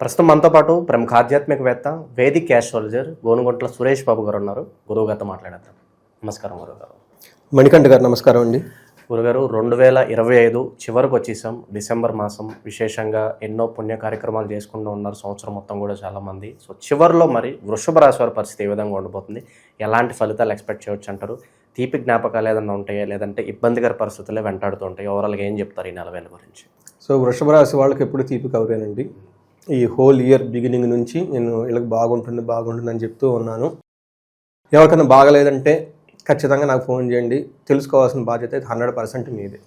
ప్రస్తుతం మనతో పాటు ప్రముఖ ఆధ్యాత్మికవేత్త వేదిక్ యాస్ట్రాలజర్ గోనుగుంట్ల సురేష్ బాబు గారు ఉన్నారు. గురువు గారితో మాట్లాడేద్దాం. నమస్కారం గురువు గారు. మణికంఠ గారు నమస్కారం అండి. గురుగారు రెండు వేల ఇరవై ఐదు చివరికి వచ్చేసాం. డిసెంబర్ మాసం విశేషంగా ఎన్నో పుణ్య కార్యక్రమాలు చేసుకుంటూ ఉన్నారు. సంవత్సరం మొత్తం కూడా చాలామంది సో చివరిలో మరి వృషభ రాశి వారి పరిస్థితి ఏ విధంగా ఉండబోతుంది? ఎలాంటి ఫలితాలు ఎక్స్పెక్ట్ చేయొచ్చు అంటారు? తీపి జ్ఞాపకాలు ఏదైనా ఉంటాయా? లేదంటే ఇబ్బందికర పరిస్థితులే వెంటాడుతూ ఉంటాయి? ఓవరాల్గా ఏం చెప్తారు ఈ నెల వేల గురించి? సో వృషభ రాశి వాళ్ళకి ఎప్పుడు తీపి కవరేనండి. ఈ హోల్ ఇయర్ బిగినింగ్ నుంచి నేను వీళ్ళకి బాగుంటుంది బాగుంటుంది అని చెప్తూ ఉన్నాను. ఎవరికైనా బాగలేదంటే ఖచ్చితంగా నాకు ఫోన్ చేయండి. తెలుసుకోవాల్సిన బాధ్యత అయితే హండ్రెడ్ పర్సెంట్ మీదే.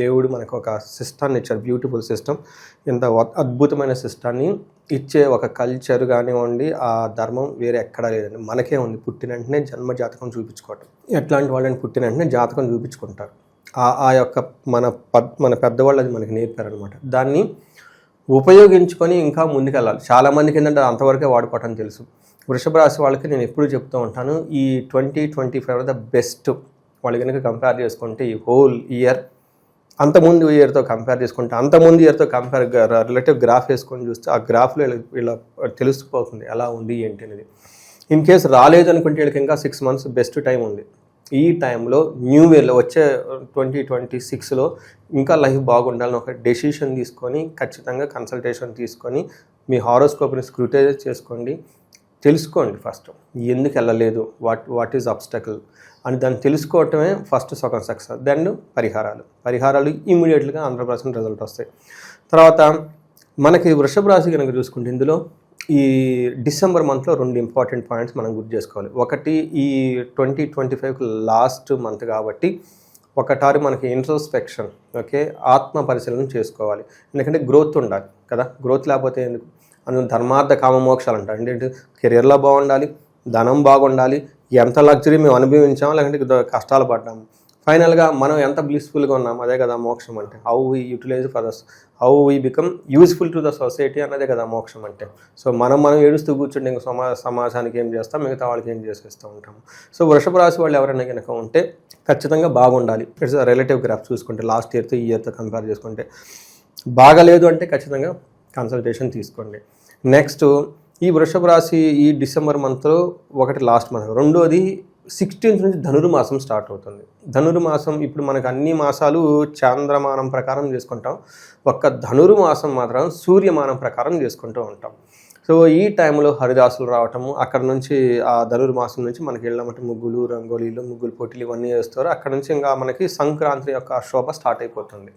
దేవుడు మనకు ఒక సిస్టాన్ని ఇచ్చారు బ్యూటిఫుల్ సిస్టమ్. ఇంత అద్భుతమైన సిస్టాన్ని ఇచ్చే ఒక కల్చర్ కానివ్వండి ఆ ధర్మం వేరే ఎక్కడా లేదండి. మనకే ఉంది. పుట్టిన వెంటనే జన్మ జాతకం చూపించుకోవటం. ఎట్లాంటి వాళ్ళని పుట్టిన వెంటనే జాతకం చూపించుకుంటారు. ఆ ఆ యొక్క మన పద్ మన పెద్దవాళ్ళు అది మనకి నేర్పారనమాట దాన్ని ఉపయోగించుకొని ఇంకా ముందుకెళ్ళాలి. చాలామందికి ఏంటంటే అంతవరకే వాడుకోవటం తెలుసు. వృషభ రాశి వాళ్ళకి నేను ఎప్పుడు చెప్తూ ఉంటాను ఈ twenty twenty five the best. వాళ్ళు కనుక కంపేర్ చేసుకుంటే ఈ హోల్ ఇయర్ అంతకుముందు ఇయర్తో కంపేర్ చేసుకుంటే అంతకుముందు ఇయర్తో కంపేర్ రిలేటివ్ గ్రాఫ్ వేసుకొని చూస్తే ఆ గ్రాఫ్లో ఇలా తెలుసుకుపోతుంది ఎలా ఉంది ఏంటి అనేది. ఇన్ కేసు రాలేదు అనుకుంటే వీళ్ళకి ఇంకా సిక్స్ మంత్స్ బెస్ట్ టైం ఉంది. ఈ టైంలో న్యూ ఇయర్లో వచ్చే ట్వంటీ ట్వంటీ సిక్స్లో ఇంకా లైఫ్ బాగుండాలని ఒక డెసిషన్ తీసుకొని ఖచ్చితంగా కన్సల్టేషన్ తీసుకొని మీ హారోస్కోప్ని స్క్రూటైజ్ చేసుకోండి. తెలుసుకోండి ఫస్ట్ ఎందుకు వెళ్ళలేదు వాట్ వాట్ ఈజ్ అబ్స్టకల్ అని దాన్ని తెలుసుకోవటమే ఫస్ట్ సగం సక్సెస్. దెన్ పరిహారాలు. పరిహారాలు ఇమీడియట్గా హండ్రెడ్ పర్సెంట్ రిజల్ట్ వస్తాయి. తర్వాత మనకి వృషభ రాశి కనుక చూసుకుంటే ఇందులో ఈ డిసెంబర్ మంత్లో రెండు ఇంపార్టెంట్ పాయింట్స్ మనం గుర్తు చేసుకోవాలి. ఒకటి ఈ twenty twenty five last month కాబట్టి ఒకటారి మనకి ఇంట్రోస్పెక్షన్ ఓకే ఆత్మ పరిశీలన చేసుకోవాలి. ఎందుకంటే గ్రోత్ ఉండాలి కదా. గ్రోత్ లేకపోతే ఎందుకు? అందులో ధర్మార్థ కామ మోక్షాలు అంటారు. ఏంటంటే కెరియర్లో బాగుండాలి ధనం బాగుండాలి ఎంత లగ్జరీ మేము అనుభవించాము లేకంటే కష్టాలు పడ్డాము. ఫైనల్గా మనం ఎంత బ్లిస్ఫుల్గా ఉన్నాం అదే కదా మోక్షం అంటే. How we utilise for this how we become useful to the society అన్నదే కదా మోక్షం అంటే. సో మనం మనం ఏడుస్తూ కూర్చుంటే ఇంకా సమా సమాజానికి ఏం చేస్తాం మిగతా వాళ్ళకి ఏం చేసేస్తూ ఉంటాము సో వృషభ రాశి వాళ్ళు ఎవరైనా కనుక ఉంటే ఖచ్చితంగా బాగుండాలి. ఇట్స్ రిలేటివ్ గ్రాఫ్ చూసుకుంటే లాస్ట్ ఇయర్తో ఈ ఇయర్తో కంపేర్ చేసుకుంటే. బాగలేదు అంటే ఖచ్చితంగా కన్సల్టేషన్ తీసుకోండి. నెక్స్ట్ ఈ వృషభ రాశి ఈ డిసెంబర్ మంత్లో ఒకటి లాస్ట్ మంత్ రెండోది సిక్స్టీన్త్ నుంచి ధనుర్మాసం స్టార్ట్ అవుతుంది. ధనుర్మాసం ఇప్పుడు మనకు అన్ని మాసాలు చాంద్రమానం ప్రకారం చేసుకుంటాం. ఒక్క ధనుర్మాసం మాత్రం సూర్యమానం ప్రకారం చేసుకుంటూ ఉంటాం. సో ఈ టైంలో హరిదాసులు రావటము అక్కడ నుంచి ఆ ధనుర్మాసం నుంచి మనకి వెళ్ళమంటే ముగ్గులు రంగోలీలు ముగ్గులు పోటీలు ఇవన్నీ వేస్తారు. అక్కడ నుంచి ఇంకా మనకి సంక్రాంతి యొక్క శోభ స్టార్ట్ అయిపోతుంది.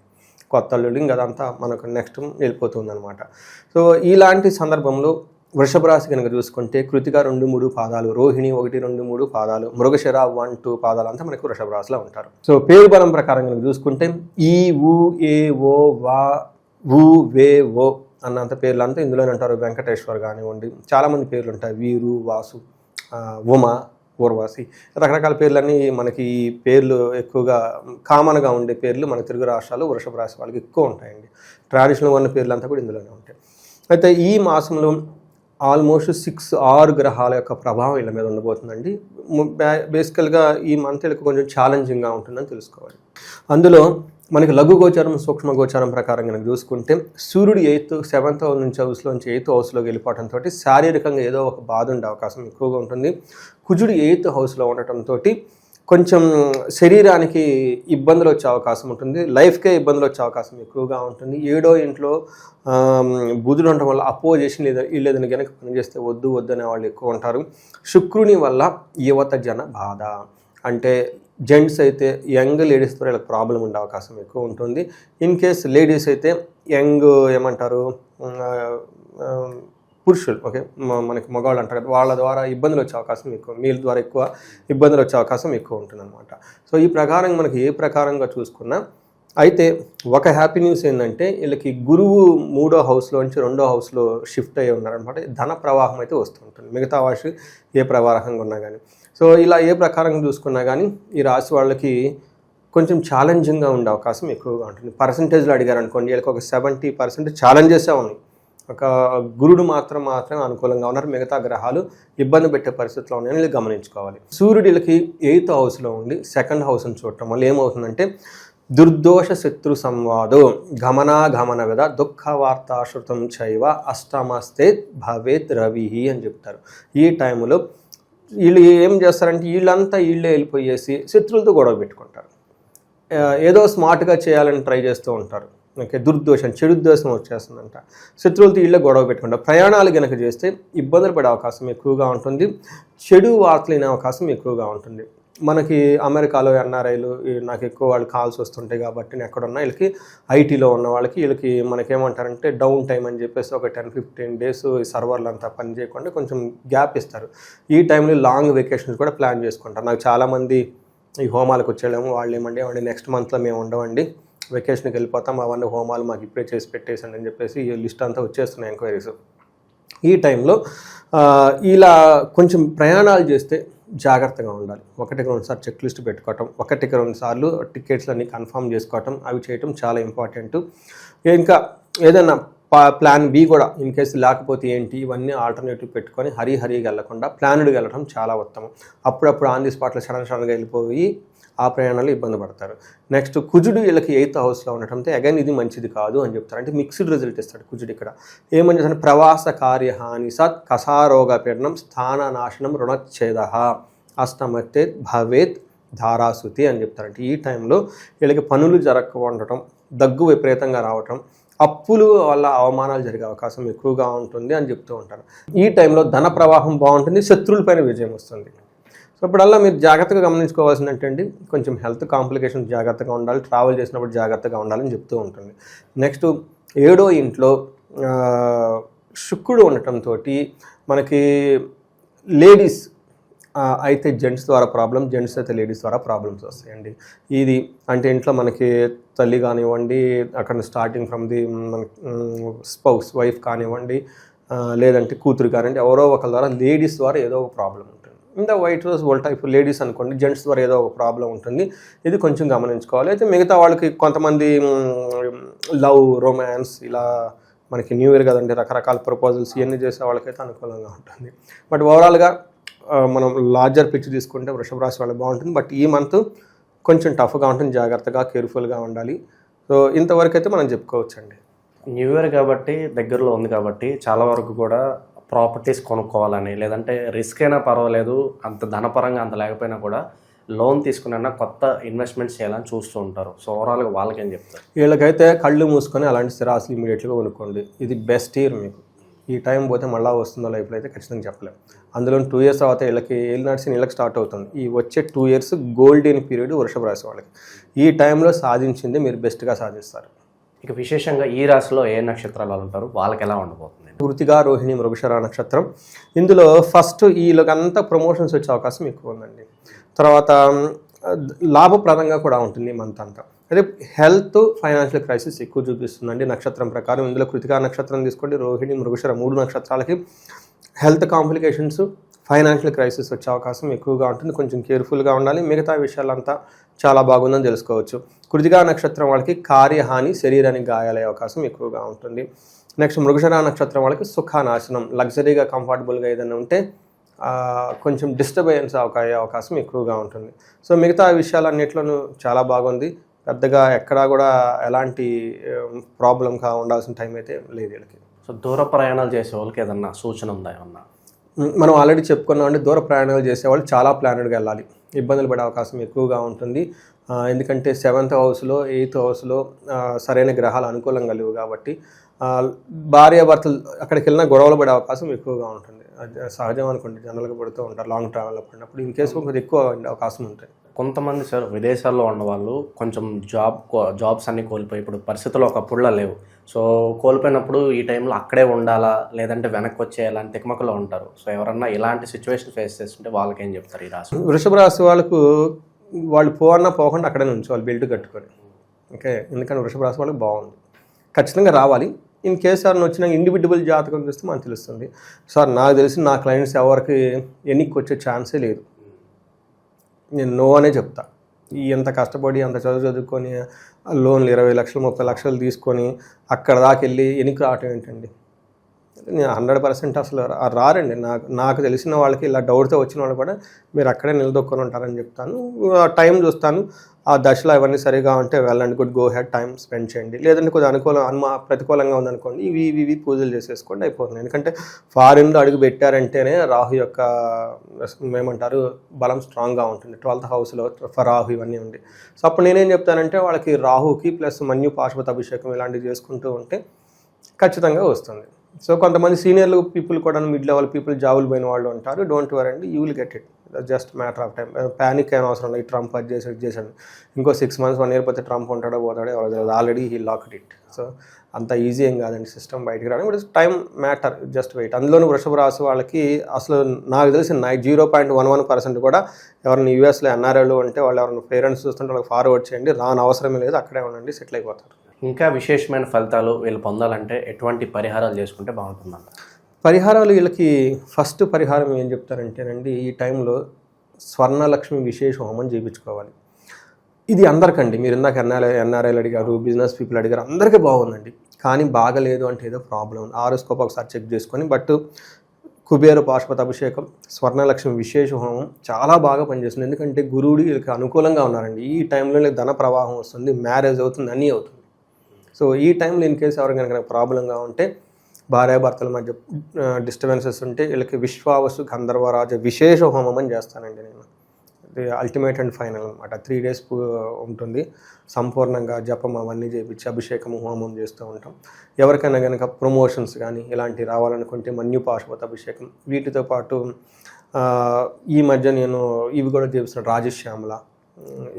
కొత్త అల్లుడు ఇంకా అదంతా మనకు నెక్స్ట్ వెళ్ళిపోతుంది అనమాట సో ఇలాంటి సందర్భంలో వృషభ రాశి కనుక చూసుకుంటే కృతిక రెండు మూడు పాదాలు రోహిణి ఒకటి రెండు మూడు పాదాలు మృగశిర వన్ టూ పాదాలు అంతా మనకు వృషభ రాశిలో ఉంటారు. సో పేరు బలం ప్రకారం కనుక చూసుకుంటే ఈ ఊ ఏ ఓ వా ఊ వే ఓ అన్నంత పేర్లు అంతా ఇందులోనే ఉంటారు. వెంకటేశ్వర్ కానివ్వండి చాలామంది పేర్లు ఉంటాయి. వీరు వాసు ఉమ ఊర్వాసి రకరకాల పేర్లన్నీ మనకి ఈ పేర్లు ఎక్కువగా కామన్గా ఉండే పేర్లు మన తెలుగు రాష్ట్రాలు వృషభ రాశి వాళ్ళకి ఎక్కువ ఉంటాయండి. ట్రెడిషనల్గా ఉన్న పేర్లు అంతా కూడా ఇందులోనే ఉంటాయి. అయితే ఈ మాసంలో ఆల్మోస్ట్ సిక్స్ ఆరు గ్రహాల యొక్క ప్రభావం వీళ్ళ మీద ఉండబోతుందండి. బేసికల్గా ఈ మంత్ వీళ్ళకి కొంచెం ఛాలెంజింగ్గా ఉంటుందని తెలుసుకోవాలి. అందులో మనకి లఘు గోచారం సూక్ష్మ గోచారం ప్రకారం కనుక చూసుకుంటే సూర్యుడు ఎయిత్ సెవెంత్ హౌస్ నుంచి హౌస్లోంచి ఎయిత్ హౌస్లోకి వెళ్ళిపోవడంతో శారీరకంగా ఏదో ఒక బాధ ఉండే అవకాశం ఎక్కువగా ఉంటుంది. కుజుడు ఎయిత్ హౌస్లో ఉండటంతో కొంచెం శరీరానికి ఇబ్బందులు వచ్చే అవకాశం ఉంటుంది. లైఫ్కే ఇబ్బందులు వచ్చే అవకాశం ఎక్కువగా ఉంటుంది. ఏడో ఇంట్లో బుధుడు ఉండటం వల్ల అపోజిషన్ లేదా వీళ్ళేదని కనుక పనిచేస్తే వద్దు వద్దు అనే వాళ్ళు ఎక్కువ ఉంటారు. శుక్రుని వల్ల యువత జన బాధ. అంటే జెంట్స్ అయితే యంగ్ లేడీస్తో వీళ్ళకి ప్రాబ్లం ఉండే అవకాశం ఎక్కువ ఉంటుంది. ఇన్ కేస్ లేడీస్ అయితే యంగ్ ఏమంటారు? పురుషులు ఓకే? మ- మనకి మగవాళ్ళు అంటారు కదా వాళ్ళ ద్వారా ఇబ్బందులు వచ్చే అవకాశం ఎక్కువ మీల ద్వారా ఎక్కువ ఇబ్బందులు వచ్చే అవకాశం ఎక్కువ ఉంటుందన్నమాట. సో ఈ ప్రకారం మనకి ఏ ప్రకారంగా చూసుకున్నా అయితే ఒక హ్యాపీ న్యూస్ ఏంటంటే వీళ్ళకి గురువు మూడో హౌస్లోంచి రెండో హౌస్లో షిఫ్ట్ అయ్యి ఉన్నారనమాట ధన ప్రవాహం అయితే వస్తుంటుంది మిగతా వాషి ఏ ప్రవాహంగా ఉన్నా కానీ సో ఇలా ఏ ప్రకారంగా చూసుకున్నా కానీ ఈ రాశి వాళ్ళకి కొంచెం ఛాలెంజింగ్గా ఉండే అవకాశం ఎక్కువగా ఉంటుంది. పర్సంటేజ్లో అడిగారు అనుకోండి వీళ్ళకి ఒక సెవెంటీ పర్సెంట్ ఛాలెంజెసే ఉన్నాయి. ఒక గురుడు మాత్రం మాత్రం అనుకూలంగా ఉన్నారు. మిగతా గ్రహాలు ఇబ్బంది పెట్టే పరిస్థితిలో ఉన్నాయని వీళ్ళు గమనించుకోవాలి. సూర్యుడు వీళ్ళకి ఎయిత్ హౌస్లో ఉండి సెకండ్ హౌస్ని చూడటం వల్ల ఏమవుతుందంటే దుర్దోష శత్రు సంవాదో. గమనాగమన విధ దుఃఖ వార్తాశ్రుతం చైవ అష్టమస్తే భవేత్ రవి అని చెప్తారు. ఈ టైంలో వీళ్ళు ఏం చేస్తారంటే వీళ్ళంతా వీళ్ళే వెళ్ళిపోయేసి శత్రువులతో గొడవ పెట్టుకుంటారు. ఏదో స్మార్ట్గా చేయాలని ట్రై చేస్తూ ఉంటారు. ఓకే దుర్దోషం చెడు దోషం వచ్చేస్తుందంట. శత్రువులతో ఇళ్ళ గొడవ పెట్టుకుంటారు ప్రయాణాలు కనుక చేస్తే ఇబ్బందులు పడే అవకాశం ఎక్కువగా ఉంటుంది. చెడు వార్తలు వినే అవకాశం ఎక్కువగా ఉంటుంది. మనకి అమెరికాలో ఎన్ఆర్ఐలు నాకు ఎక్కువ వాళ్ళు కాల్స్ వస్తుంటాయి కాబట్టి నేను ఎక్కడున్నా వీళ్ళకి ఐటీలో ఉన్న వాళ్ళకి వీళ్ళకి మనకేమంటారంటే డౌన్ టైం అని చెప్పేసి ఒక టెన్ ఫిఫ్టీన్ డేస్ సర్వర్లు అంతా పని చేయకుండా కొంచెం గ్యాప్ ఇస్తారు. ఈ టైంలో లాంగ్ వెకేషన్స్ కూడా ప్లాన్ చేసుకుంటారు. నాకు చాలామంది ఈ హోమాలకు వచ్చేయడం వాళ్ళు ఏమండి ఏమండి నెక్స్ట్ మంత్లో మేము ఉండవండి వెకేషన్కి వెళ్ళిపోతాం అవన్నీ హోమాలు మాకు ఇప్పుడే చేసి పెట్టేసండి అని చెప్పేసి ఈ లిస్ట్ అంతా వచ్చేస్తున్నాయి ఎంక్వైరీస్. ఈ టైంలో ఇలా కొంచెం ప్రయాణాలు చేస్తే జాగ్రత్తగా ఉండాలి. ఒకటికి రెండు సార్లు చెక్ లిస్ట్ పెట్టుకోవటం ఒకటికి రెండు సార్లు టికెట్స్ అన్ని కన్ఫర్మ్ చేసుకోవటం అవి చేయటం చాలా ఇంపార్టెంట్. ఇంకా ఏదైనా ప్లాన్ బి కూడా ఇన్ కేసు లేకపోతే ఏంటి ఇవన్నీ ఆల్టర్నేటివ్ పెట్టుకొని హరీ హరీగా వెళ్ళకుండా ప్లాన్డ్గా వెళ్ళడం చాలా ఉత్తమం. అప్పుడప్పుడు ఆన్ ది స్పాట్లో సడన్ సడన్గా వెళ్ళిపోయి ఆ ప్రయాణాలు ఇబ్బంది పడతారు. నెక్స్ట్ కుజుడు వీళ్ళకి ఎయిత్ హౌస్లో ఉండటంతో అగైన్ ఇది మంచిది కాదు అని చెప్తారు. అంటే మిక్స్డ్ రిజల్ట్ ఇస్తాడు కుజుడు ఇక్కడ. ఏమని చెప్తాడు? ప్రవాస కార్యహాని సత్ కసారోగ పీడనం స్థాన నాశనం రుణచ్ఛేద అష్టమతే భవేత్ ధారాసుతి అని చెప్తారంటే ఈ టైంలో వీళ్ళకి పనులు జరగకుండటం దగ్గు విపరీతంగా రావటం అప్పులు వల్ల అవమానాలు జరిగే అవకాశం ఎక్కువగా ఉంటుంది అని చెప్తూ ఉంటారు. ఈ టైంలో ధన ప్రవాహం బాగుంటుంది శత్రువులపైన విజయం వస్తుంది. ఇప్పుడల్లా మీరు జాగ్రత్తగా గమనించుకోవాల్సింది ఏంటంటే కొంచెం హెల్త్ కాంప్లికేషన్స్ జాగ్రత్తగా ఉండాలి. ట్రావెల్ చేసినప్పుడు జాగ్రత్తగా ఉండాలని చెప్తూ ఉంటుంది. నెక్స్ట్ ఏడో ఇంట్లో శుక్రుడు ఉండటంతో మనకి లేడీస్ అయితే జెంట్స్ ద్వారా ప్రాబ్లం జెంట్స్ అయితే లేడీస్ ద్వారా ప్రాబ్లమ్స్ వస్తాయండి. ఇది అంటే ఇంట్లో మనకి తల్లి కానివ్వండి అక్కడ స్టార్టింగ్ ఫ్రమ్ ది మన స్పౌస్ వైఫ్ కానివ్వండి లేదంటే కూతురు కానివ్వండి ఎవరో ఒకరి ద్వారా లేడీస్ ద్వారా ఏదో ఒక ప్రాబ్లం ఇంత వైట్ రోజ్ వోల్టా ఇప్పుడు లేడీస్ అనుకోండి జెంట్స్ ద్వారా ఏదో ఒక ప్రాబ్లం ఉంటుంది. ఇది కొంచెం గమనించుకోవాలి. అయితే మిగతా వాళ్ళకి కొంతమంది లవ్ రొమాన్స్ ఇలా మనకి న్యూ ఇయర్ కదండి రకరకాల ప్రపోజల్స్ ఇవన్నీ చేసే వాళ్ళకైతే అనుకూలంగా ఉంటుంది. బట్ ఓవరాల్గా మనం లార్జర్ పిచ్చి తీసుకుంటే వృషభ రాశి వాళ్ళకి బాగుంటుంది. బట్ ఈ మంత్ కొంచెం టఫ్గా ఉంటుంది జాగ్రత్తగా కేర్ఫుల్గా ఉండాలి. సో ఇంతవరకు అయితే మనం చెప్పుకోవచ్చండి. న్యూ ఇయర్ కాబట్టి దగ్గరలో ఉంది కాబట్టి చాలా వరకు కూడా ప్రాపర్టీస్ కొనుక్కోవాలని లేదంటే రిస్క్ అయినా పర్వాలేదు అంత ధనపరంగా అంత లేకపోయినా కూడా లోన్ తీసుకున్న కొత్త ఇన్వెస్ట్మెంట్స్ చేయాలని చూస్తూ ఉంటారు. సో ఓవరాల్గా వాళ్ళకి ఏం చెప్తారు? వీళ్ళకైతే కళ్ళు మూసుకొని అలాంటి స్థిరాస్తులు ఇమీడియట్గా కొనుక్కోండి. ఇది బెస్ట్ ఇయర్ మీకు. ఈ టైం పోతే మళ్ళీ వస్తుందో లైఫ్లో అయితే ఖచ్చితంగా చెప్పలేం. అందులో టూ ఇయర్స్ తర్వాత వీళ్ళకి ఏళ్ళు నడిచి వీళ్ళకి స్టార్ట్ అవుతుంది. ఈ వచ్చే టూ ఇయర్స్ గోల్డెన్ పీరియడ్ వృషభ రాశి వాళ్ళకి. ఈ టైంలో సాధించింది మీరు బెస్ట్గా సాధిస్తారు. ఇక విశేషంగా ఈ రాశిలో ఏ నక్షత్రాలు వాళ్ళు ఉంటారు? వాళ్ళకి ఎలా ఉండబోతుంది? వృతిగా రోహిణి మృగశర నక్షత్రం. ఇందులో ఫస్ట్ వీళ్ళకంతా ప్రమోషన్స్ వచ్చే అవకాశం ఎక్కువ ఉందండి. తర్వాత లాభప్రదంగా కూడా ఉంటుంది మంత్ అంతా. అదే హెల్త్ ఫైనాన్షియల్ క్రైసిస్ ఎక్కువ చూపిస్తుందండి నక్షత్రం ప్రకారం. ఇందులో కృతికా నక్షత్రం తీసుకోండి రోహిణి మృగశర మూడు నక్షత్రాలకి హెల్త్ కాంప్లికేషన్స్ ఫైనాన్షియల్ క్రైసిస్ వచ్చే అవకాశం ఎక్కువగా ఉంటుంది. కొంచెం కేర్ఫుల్గా ఉండాలి. మిగతా విషయాలంతా చాలా బాగుందని తెలుసుకోవచ్చు. కృతికా నక్షత్రం వాళ్ళకి కార్యహాని శరీరానికి గాయాలయ్యే అవకాశం ఎక్కువగా ఉంటుంది. నెక్స్ట్ మృగశర నక్షత్రం వాళ్ళకి సుఖానాశనం లగ్జరీగా కంఫర్టబుల్గా ఏదైనా ఉంటే కొంచెం డిస్టర్బెన్స్ అయ్యే అవకాశం ఎక్కువగా ఉంటుంది. సో మిగతా విషయాలన్నిట్లోనూ చాలా బాగుంది. పెద్దగా ఎక్కడా కూడా ఎలాంటి ప్రాబ్లం కా ఉండాల్సిన టైం అయితే లేదు వీళ్ళకి. సో దూర ప్రయాణాలు చేసే వాళ్ళకి ఏదన్నా సూచన ఉందా ఏమన్నా? మనం ఆల్రెడీ చెప్పుకున్నాం అంటే దూర ప్రయాణాలు చేసేవాళ్ళు చాలా ప్లానెడ్గా వెళ్ళాలి. ఇబ్బందులు పడే అవకాశం ఎక్కువగా ఉంటుంది. ఎందుకంటే సెవెంత్ హౌస్లో ఎయిత్ హౌస్లో సరైన గ్రహాలు అనుకూలంగా లేవు కాబట్టి భార్యాభర్తలు అక్కడికి వెళ్ళినా గొడవలు పడే అవకాశం ఎక్కువగా ఉంటుంది. సహజం అనుకోండి జనరల్గా పడుతూ ఉంటారు లాంగ్ ట్రావెల్లో పడినప్పుడు. ఇన్ కేసు కొంచెం ఎక్కువ ఉండే అవకాశం ఉంటాయి. కొంతమంది సార్ విదేశాల్లో ఉన్న వాళ్ళు కొంచెం జాబ్ కో- జాబ్స్ అన్ని కోల్పోయి ఇప్పుడు పరిస్థితులు ఒకప్పుడులా లేవు. సో కోల్పోయినప్పుడు ఈ టైంలో అక్కడే ఉండాలా లేదంటే వెనక్కి వచ్చేయాలా అని తికమకలో ఉంటారు. సో ఎవరన్నా ఇలాంటి సిచ్యువేషన్ ఫేస్ చేస్తుంటే వాళ్ళకి ఏం చెప్తారు ఈ రాశి? వృషభ రాశి వాళ్ళకు వాళ్ళు పోవన్నా పోకుండా అక్కడే ఉంచోవాలి బెల్ట్ కట్టుకొని. ఓకే ఎందుకంటే వృషభ రాశి వాళ్ళకి బాగుంది. ఖచ్చితంగా రావాలి. ఇన్ కేస్ సార్ వచ్చినాక ఇండివిజువల్ జాతకం చూస్తే మనకు తెలుస్తుంది. సార్ నాకు తెలిసి నా క్లయింట్స్ ఎవరికి ఎన్నికకి వచ్చే ఛాన్సే లేదు. నేను నో అనే చెప్తా. ఎంత కష్టపడి అంత చదువు చదువుకొని లోన్లు ఇరవై లక్షలు ముప్పై లక్షలు తీసుకొని అక్కడ దాకా వెళ్ళి ఎన్నిక రావటం ఏంటండి? నేను హండ్రెడ్ పర్సెంట్ అసలు రారండి. నాకు నాకు తెలిసిన వాళ్ళకి ఇలా డౌట్తో వచ్చిన వాళ్ళు కూడా మీరు అక్కడే నిలదొక్కొని ఉంటారని చెప్తాను. టైం చూస్తాను. ఆ దశలో అవన్నీ సరిగా ఉంటే వెళ్ళండి good go ahead time spend చేయండి. లేదంటే కొద్దిగా అనుకూలం అనుమా ప్రతికూలంగా ఉందనుకోండి ఇవి ఇవి ఇవి పూజలు చేసేసుకోండి అయిపోతుంది. ఎందుకంటే ఫారిన్లో అడుగు పెట్టారంటేనే రాహు యొక్క ఏమంటారు బలం స్ట్రాంగ్గా ఉంటుంది. ట్వెల్త్ హౌస్లో రాహు ఇవన్నీ ఉంది సో అప్పుడు నేనేం చెప్తానంటే వాళ్ళకి రాహుకి ప్లస్ మన్యు పాశుపత అభిషేకం ఇలాంటివి చేసుకుంటూ ఉంటే ఖచ్చితంగా వస్తుంది. సో కొంతమంది సీనియర్లు పీపుల్ కూడా మిడ్ లెవెల్ పీపుల్ జాబులు పోయిన వాళ్ళు ఉంటారు. డోంట్ వర్ అండి you will get it. Just matter of time panic ఏం అవసరం లేదు. ట్రంప్ అది చేసి చేశాడు. ఇంకో సిక్స్ మంత్స్ వన్ ఇయర్ పోతే ట్రంప్ ఉంటాడో పోతాడో already he locked it so అంత ఈజీ ఏం కాదండి సిస్టమ్ బయటికి రావడం. But time matter just wait అందులోనూ వృషభ రాశి వాళ్ళకి అసలు నాకు తెలిసి నై zero point one one percent కూడా ఎవరైనా యూఎస్లో ఎన్ఆర్ఐలు ఉంటే వాళ్ళు ఎవరైనా పేరెంట్స్ చూస్తుంటే వాళ్ళకి ఫార్వర్డ్ చేయండి. రాని అవసరమే లేదు. అక్కడే ఉండండి. సెటిల్ అయిపోతారు. ఇంకా విశేషమైన ఫలితాలు వీళ్ళు పొందాలంటే ఎటువంటి పరిహారాలు చేసుకుంటే బాగుంటుందంట? పరిహారాలు వీళ్ళకి ఫస్ట్ పరిహారం ఏం చెప్తారంటేనండి ఈ టైంలో స్వర్ణలక్ష్మి విశేష హోమం చేయించుకోవాలి ఇది అందరికండి. మీరు ఇందాక ఎన్ఆర్ఐ ఎన్ఆర్ఐలు అడిగారు బిజినెస్ పీపుల్ అడిగారు అందరికీ బాగుందండి. కానీ బాగలేదు అంటే ఏదో ప్రాబ్లం ఉంది. ఆరోస్కోప్ ఒకసారి చెక్ చేసుకొని బట్ కుబేర పాశుపత అభిషేకం స్వర్ణలక్ష్మి విశేష హోమం చాలా బాగా పనిచేస్తుంది. ఎందుకంటే గురువుడు వీళ్ళకి అనుకూలంగా ఉన్నారండి. ఈ టైంలో ధన ప్రవాహం వస్తుంది మ్యారేజ్ అవుతుంది అన్నీ అవుతుంది. సో ఈ టైంలో ఇన్ కేసు ఎవరికైనా కనుక ప్రాబ్లంగా ఉంటే భార్యాభర్తల మధ్య డిస్టర్బెన్సెస్ ఉంటే వీళ్ళకి విశ్వావసు గంధర్వరాజ విశేష హోమం అని చేస్తానండి నేను. ఇది అల్టిమేట్ అండ్ ఫైనల్ అనమాట త్రీ డేస్ ఉంటుంది. సంపూర్ణంగా జపం అవన్నీ చేయించి అభిషేకం హోమం చేస్తూ ఉంటాం. ఎవరికైనా కనుక ప్రమోషన్స్ కానీ ఇలాంటివి రావాలనుకుంటే మన్యు పాశుపత అభిషేకం. వీటితో పాటు ఈ మధ్య నేను ఇవి కూడా చేపిస్తున్నాను రాజశ్యామల.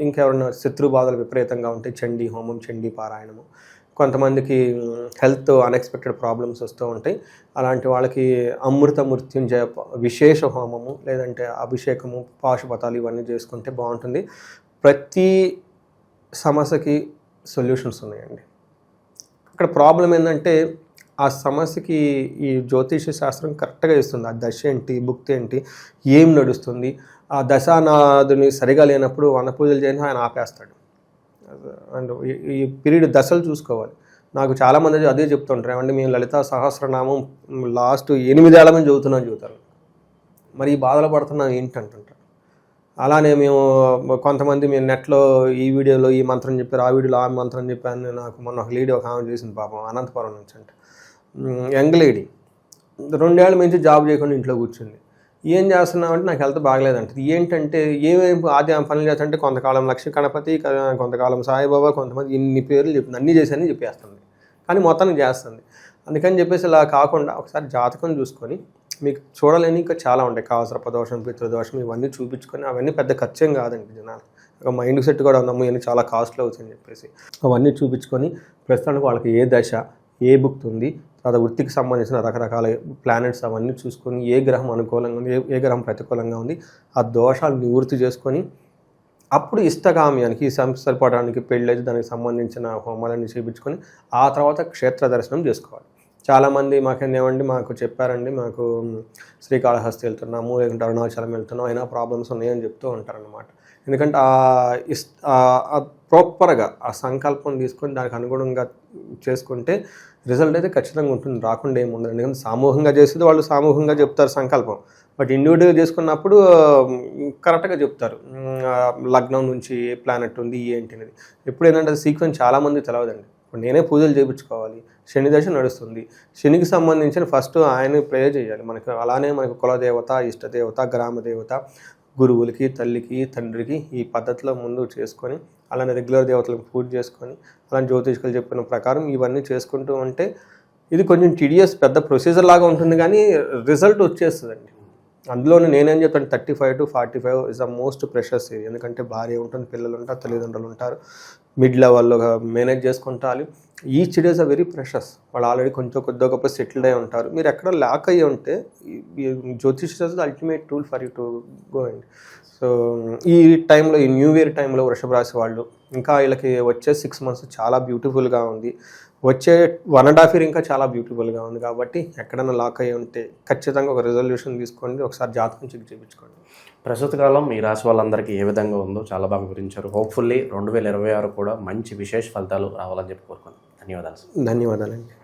ఇంకెవరైనా శత్రు బాధలు విపరీతంగా ఉంటే చండీ హోమం చండీ పారాయణము. కొంతమందికి హెల్త్ అన్ఎక్స్పెక్టెడ్ ప్రాబ్లమ్స్ వస్తూ ఉంటాయి. అలాంటి వాళ్ళకి అమృత మృత్యుంజయ విశేష హోమము లేదంటే అభిషేకము పాశుపతాలు ఇవన్నీ చేసుకుంటే బాగుంటుంది. ప్రతి సమస్యకి సొల్యూషన్స్ ఉన్నాయండి. ఇక్కడ ప్రాబ్లం ఏంటంటే ఆ సమస్యకి ఈ జ్యోతిష శాస్త్రం కరెక్ట్గా ఇస్తుంది ఆ దశ ఏంటి భుక్తి ఏంటి ఏం నడుస్తుంది ఆ దశానాథుని సరిగా లేనప్పుడు వన పూజలు చేయని ఆయన ఆపేస్తాడు. అండ్ ఈ- ఈ పీరియడ్ దశలు చూసుకోవాలి. నాకు చాలామంది అదే చెప్తుంటారు. ఏమంటే మేము లలిత సహస్రనామం లాస్ట్ ఎనిమిదేళ్ళ మేము చదువుతున్నాం చదువుతారు మరి ఈ బాధలు పడుతున్నాం ఏంటంటుంటారు? అలానే మేము కొంతమంది మేము నెట్లో ఈ వీడియోలో ఈ మంత్రం చెప్పారు ఆ వీడియోలో ఆ మంత్రం చెప్పాను నాకు మొన్న ఒక లేడీ ఒక ఆమె చేసింది పాపం అనంతపురం నుంచి అంట. Young lady. రెండేళ్ళ నుంచి జాబ్ చేయకుండా ఇంట్లో కూర్చుంది. ఏం చేస్తున్నామంటే నాకు హెల్త్ బాగలేదంటది ఏంటంటే ఏమేమి ఆది పనులు చేస్తుంటే కొంతకాలం లక్ష్మీ గణపతి కొంతకాలం సాయిబాబా కొంతమంది ఇన్ని పేర్లు చెప్తుంది. అన్నీ చేశానని చెప్పేస్తుంది. కానీ మొత్తానికి చేస్తుంది. అందుకని చెప్పేసి ఇలా కాకుండా ఒకసారి జాతకం చూసుకొని మీకు చూడలేని ఇంకా చాలా ఉంటాయి. కావసరప దోషం పితృదోషం ఇవన్నీ చూపించుకొని అవన్నీ పెద్ద ఖర్చేం కాదండి జనాలు. ఒక మైండ్ సెట్ కూడా ఉందమ్మ ఇవన్నీ చాలా కాస్ట్లీ అవుతుందని చెప్పేసి. అవన్నీ చూపించుకొని ప్రస్తుతానికి వాళ్ళకి ఏ దశ ఏ బుక్ ఉంది తర్వాత వృత్తికి సంబంధించిన రకరకాల ప్లానెట్స్ అవన్నీ చూసుకొని ఏ గ్రహం అనుకూలంగా ఉంది ఏ- ఏ గ్రహం ప్రతికూలంగా ఉంది ఆ దోషాలు నివృత్తి చేసుకొని అప్పుడు ఇష్టగామ్యానికి ఈ సం- సరిపడడానికి పెళ్ళి దానికి సంబంధించిన హోమాలన్నీ చేయించుకొని ఆ తర్వాత క్షేత్ర దర్శనం చేసుకోవాలి. చాలామంది మాకేం ఏమండి మాకు చెప్పారండి మాకు శ్రీకాళహస్తి వెళ్తున్నాము లేకుంటే అరుణాచలం వెళ్తున్నాము అయినా ప్రాబ్లమ్స్ ఉన్నాయని చెప్తూ ఉంటారనమాట ఎందుకంటే ఆ ఇస్ ప్రాపర్గా ఆ సంకల్పం తీసుకొని దానికి అనుగుణంగా చేసుకుంటే రిజల్ట్ అయితే ఖచ్చితంగా ఉంటుంది రాకుండా ఏమి ఉండదు. ఎందుకంటే సామూహికంగా చేసేది వాళ్ళు సామూహికంగా చెప్తారు సంకల్పం. బట్ ఇండివిజువల్గా చేసుకున్నప్పుడు కరెక్ట్గా చెప్తారు. లగ్నం నుంచి ఏ ప్లానెట్ ఉంది ఏంటి అనేది. ఎప్పుడు ఏంటంటే సీక్వెన్స్ చాలామంది తెలియదండి ఇప్పుడు నేనే పూజలు చేయించుకోవాలి శని దశ నడుస్తుంది. శనికి సంబంధించిన ఫస్ట్ ఆయన ప్రేయర్ చేయాలి. మనకి అలానే మనకు కులదేవత ఇష్టదేవత గ్రామ దేవత గురువులకి తల్లికి తండ్రికి ఈ పద్ధతిలో ముందు చేసుకొని అలానే రెగ్యులర్ దేవతలకు పూజ చేసుకొని అలానే జ్యోతిష్కులు చెప్పిన ప్రకారం ఇవన్నీ చేసుకుంటూ ఉంటే ఇది కొంచెం టీడియస్ పెద్ద ప్రొసీజర్ లాగా ఉంటుంది కానీ రిజల్ట్ వచ్చేస్తుందండి. అందులోనే నేనేం చెప్తాను thirty five to forty five is the most pressures ఎందుకంటే భార్య ఉంటుంది పిల్లలు ఉంటారు తల్లిదండ్రులు ఉంటారు. మిడ్ లెవెల్లో manage చేసుకుంటాలి. Each days a very precious వాళ్ళు ఆల్రెడీ కొంచెం కొద్దిగా గొప్ప సెటిల్డ్ అయి ఉంటారు. మీరు ఎక్కడ లాక్ అయ్యి ఉంటే Jyotish ultimate tool for you to go and so ఈ టైంలో ఈ న్యూ ఇయర్ టైంలో వృషభ రాశి వాళ్ళు ఇంకా వీళ్ళకి వచ్చే సిక్స్ మంత్స్ చాలా బ్యూటిఫుల్గా ఉంది. వచ్చే వన్ అండ్ హాఫ్ ఇయర్ ఇంకా చాలా బ్యూటిఫుల్గా ఉంది కాబట్టి ఎక్కడైనా లాక్ అయ్యి ఉంటే ఖచ్చితంగా ఒక రెజల్యూషన్ తీసుకోండి ఒకసారి జాతకం చెక్ చేయించుకోండి ప్రస్తుత కాలం ఈ రాశి వాళ్ళందరికీ ఏ విధంగా ఉందో చాలా బాగా వివరించారు. హోప్ఫుల్లీ రెండు వేల ఇరవై ఆరు కూడా మంచి విశేష ఫలితాలు రావాలని చెప్పి కోరుకున్నాను ధన్యవాదాలు. ధన్యవాదాలండి.